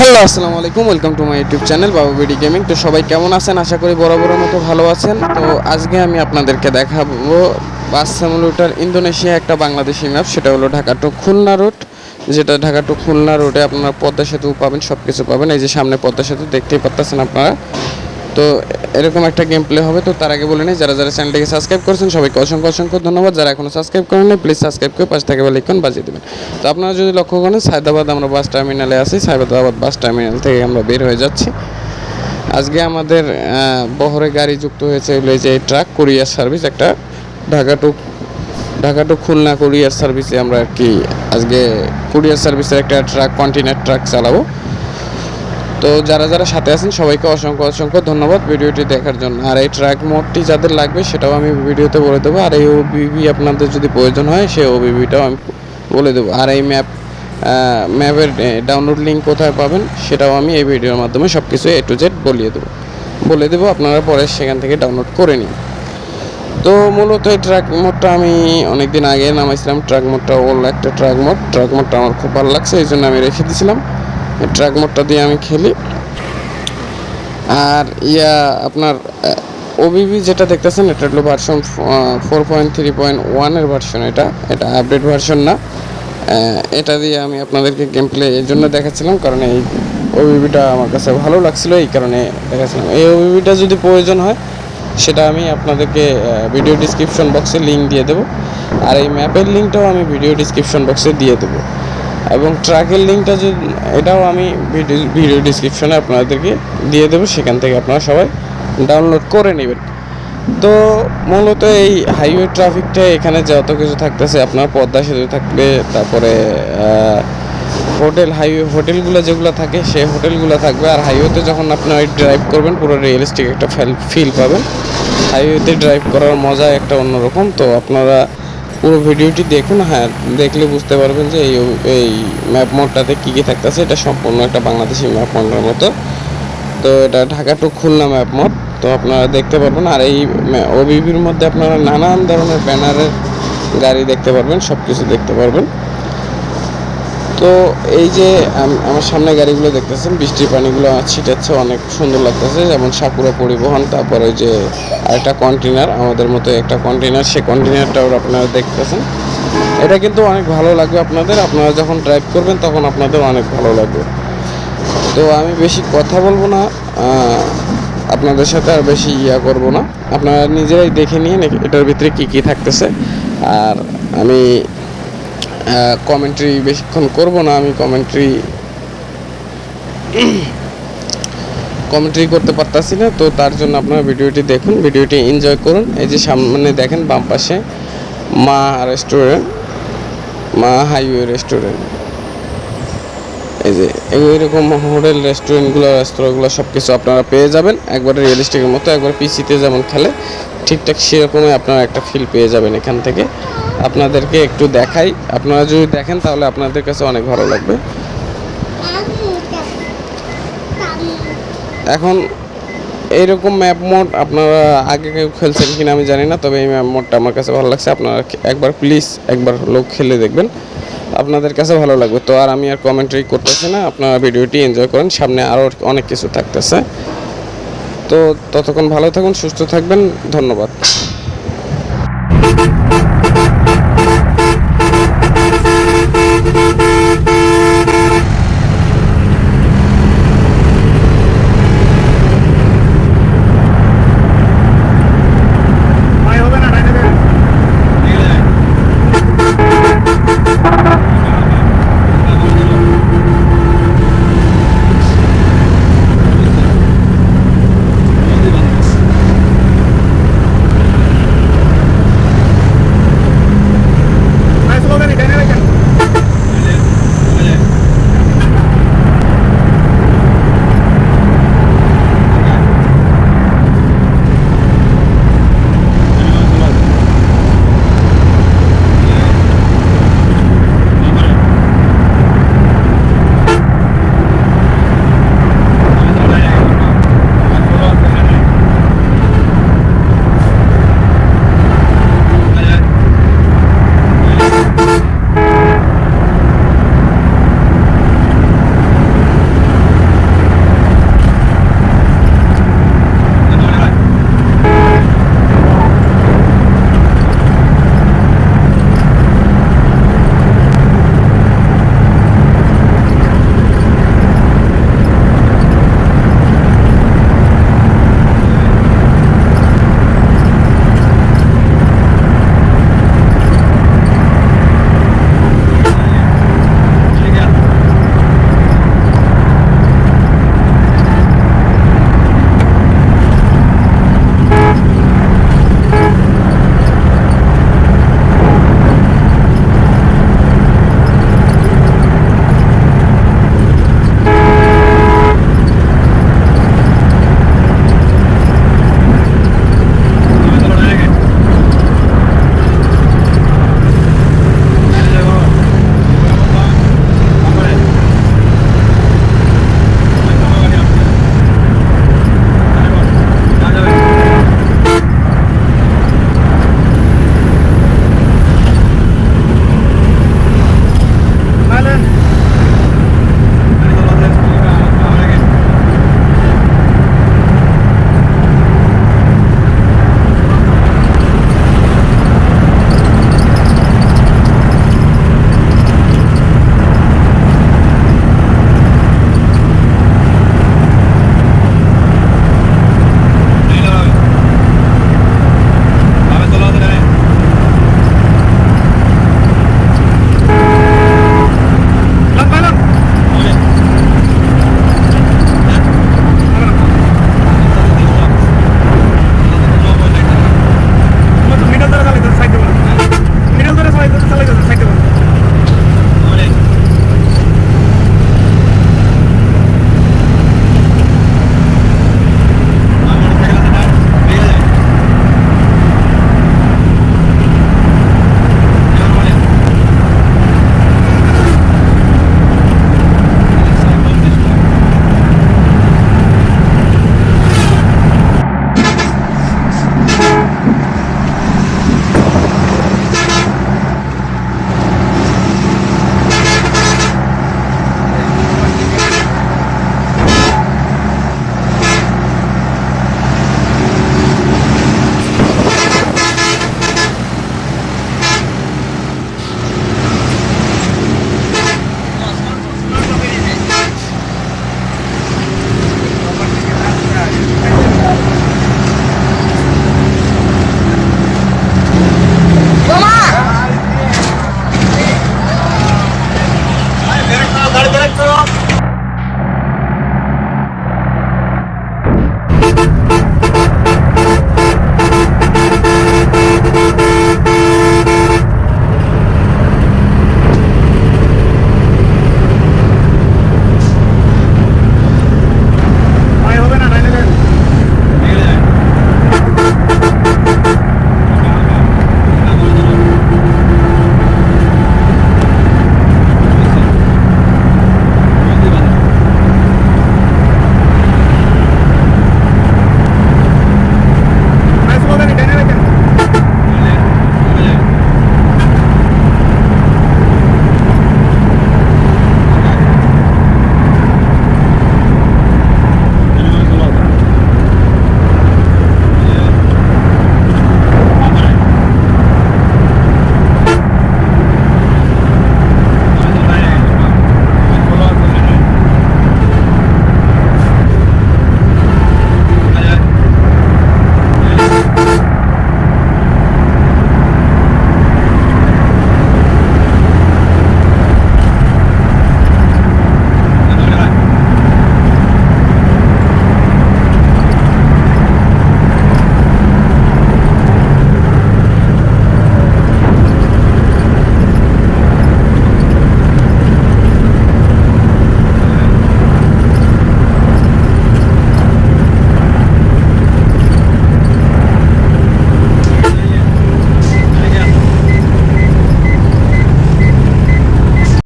Hello, আসসালামু আলাইকুম, welcome to my YouTube channel Babu BD gaming. তো সবাই কেমন আছেন? আশা করি বড় মতো ভালো আছেন। তো আজকে আমি আপনাদেরকে দেখাবো বাস ইন্দোনেশিয়া একটা বাংলাদেশি ম্যাপ। সেটা হলো ঢাকা টু খুলনা রুট। যেটা ঢাকা টু খুলনা রোডে আপনারা পদ্মা সেতু পাবেন সব কিছু পাবেন। এই যে সামনে পদ্মা সেতু, দেখতেই পারতেছেন আপনারা। তো এরকম একটা গেম প্লে হবে, তো তার আগে বলে নিই, যারা যারা চ্যানেলটিকে সাবস্ক্রাইব করেছেন, সবাইকে অসংখ্য অসংখ্য ধন্যবাদ। যারা এখনও সাবস্ক্রাইব করেন প্লিজ সাবস্ক্রাইব করে পাশে থাকে বেলাইকন বাজিয়ে দেবেন। তো আপনারা যদি লক্ষ্য করেন, সায়দাবাদ আমরা বাস টার্মিনালে আছি, সায়দাবাদ বাস টার্মিনাল থেকে আমরা বের হয়ে যাচ্ছি। আজকে আমাদের বহরে গাড়ি যুক্ত হয়েছে, এই যে ট্রাক কুরিয়ার সার্ভিস একটা Dhaka to Dhaka to Khulna courier সার্ভিসে আমরা আর কি আজকে কুরিয়ার সার্ভিসের একটা ট্রাক কন্টেনার ট্রাক চালাবো। তো যারা যারা সাথে আছেন, সবাইকে অসংখ্য অসংখ্য ধন্যবাদ ভিডিওটি দেখার জন্য। আর এই ট্র্যাক মোডটি যাদের লাগবে, সেটাও আমি ভিডিওতে বলে দেবো। আর এই ওবিবি আপনাদের যদি প্রয়োজন হয়, সেই ওবিবিটাও আমি বলে দেবো। আর এই ম্যাপ ম্যাপের ডাউনলোড লিঙ্ক কোথায় পাবেন, সেটাও আমি এই ভিডিওর মাধ্যমে সব কিছু এ টু জেড বলিয়ে দেবো। বলে দেবো, আপনারা পরে সেখান থেকে ডাউনলোড করে নিন। তো মূলত এই ট্রাক মোডটা আমি অনেক দিন আগে নামাইছিলাম। ট্রাক মোডটা ওল একটা ট্রাক মোড। ট্রাক মোডটা আমার খুব ভালো লাগছে, এই জন্য আমি রেখে দিয়েছিলাম ট্রাক মোডটা দিয়ে আমি খেলি। আর ইয়া, আপনার ওবিবি যেটা দেখতেছেন, এটা হলো version four point three point ওয়ানের ভার্সন এটা। এটা আপডেট ভার্সন না। এটা দিয়ে আমি আপনাদেরকে গেম প্লে এর জন্য দেখাচ্ছিলাম, কারণ এই ওবিবিটা আমার কাছে ভালো লাগছিল, এই কারণে দেখাচ্ছিলাম। এই ওবিবিটা যদি প্রয়োজন হয়, সেটা আমি আপনাদেরকে ভিডিও ডিসক্রিপশন বক্সে লিঙ্ক দিয়ে দেবো। আর এই ম্যাপের লিঙ্কটাও আমি ভিডিও ডিসক্রিপশন বক্সে দিয়ে দেবো। এবং ট্র্যাকের লিঙ্কটা যদি এটাও আমি ভিডিও ভিডিও ডিসক্রিপশনে আপনাদেরকে দিয়ে দেবো, সেখান থেকে আপনারা সবাই ডাউনলোড করে নেবেন। তো মূলত এই হাইওয়ে ট্রাফিকটা এখানে যত কিছু থাকতেছে, আপনার পদ্মা সেতু থাকবে, তারপরে হোটেল হাইওয়ে হোটেলগুলো যেগুলো থাকে, সেই হোটেলগুলো থাকবে। আর হাইওয়েতে যখন আপনার ড্রাইভ করবেন, পুরো রিয়েলিস্টিক একটা ফিল পাবেন। হাইওয়েতে ড্রাইভ করার মজা একটা অন্যরকম। তো আপনারা পুরো ভিডিওটি দেখুন হ্যাঁ দেখলে বুঝতে পারবেন যে এই এই ম্যাপ মোডটাতে কী কী থাকতেছে। এটা সম্পূর্ণ একটা বাংলাদেশি ম্যাপ মোডের মতো। তো এটা Dhaka to Khulna map mode তো আপনারা দেখতে পারবেন, আর এই ওবিবির মধ্যে আপনারা নানান ধরনের ব্যানারের গাড়ি দেখতে পারবেন সব কিছু দেখতে পারবেন। তো এই যে, আম- আমার সামনে গাড়িগুলো দেখতেছেন, বৃষ্টির পানিগুলো ছিটাচ্ছে অনেক সুন্দর লাগতেছে, যেমন সাকুরা পরিবহন, তারপরে ওই যে আরেকটা কন্টেনার আমাদের মতো একটা কন্টেনার সেই কন্টেনারটাও আপনারা দেখতেছেন। এটা কিন্তু অনেক ভালো লাগবে আপনাদের, আপনারা যখন ড্রাইভ করবেন তখন আপনাদের অনেক ভালো লাগবে। তো আমি বেশি কথা বলব না আপনাদের সাথে আর বেশি ইয়া করব না। আপনারা নিজেরাই দেখে নিন এটার ভিতরে কি কি থাকতেছে। আর আমি কমেন্ট্রি বেশিক্ষণ করব না, আমি কমেন্ট্রি কমেন্ট্রি করতে পারতাছি না, তো তার জন্য আপনারা ভিডিওটি দেখুন, ভিডিওটি এনজয় করুন। এই যে সামনে দেখেন, বাম পাশে মা রেস্টুরেন্ট মা হাইওয়ে রেস্টুরেন্ট এই যে এইরকম হোটেল রেস্টুরেন্টগুলো রেস্তোরাঁগুলো সব কিছু আপনারা পেয়ে যাবেন। একবারে রিয়েলিস্টিকের মতো, একবার পিসিতে যেমন খেলে ঠিকঠাক সেরকমই আপনারা একটা ফিল পেয়ে যাবেন এখান থেকে। আপনাদেরকে একটু দেখাই। আপনারা যদি দেখেন, তাহলে আপনাদের কাছে অনেক ভালো লাগবে। এখন এইরকম ম্যাপ মোড আপনারা আগে কেউ খেলছেন কিনা আমি জানি না, তবে এই ম্যাপ মোডটা আমার কাছে ভালো লাগছে। আপনারা একবার প্লিজ একবার লোক খেলে দেখবেন। আপনাদের কাছে ভালো লাগবে। তো আর আমি আর কমেন্ট্রি করতেছি না, আপনারা ভিডিওটি এনজয় করেন। সামনে আরও অনেক কিছু থাকতেছে। তো ততক্ষণ ভালো থাকুন, সুস্থ থাকবেন। ধন্যবাদ।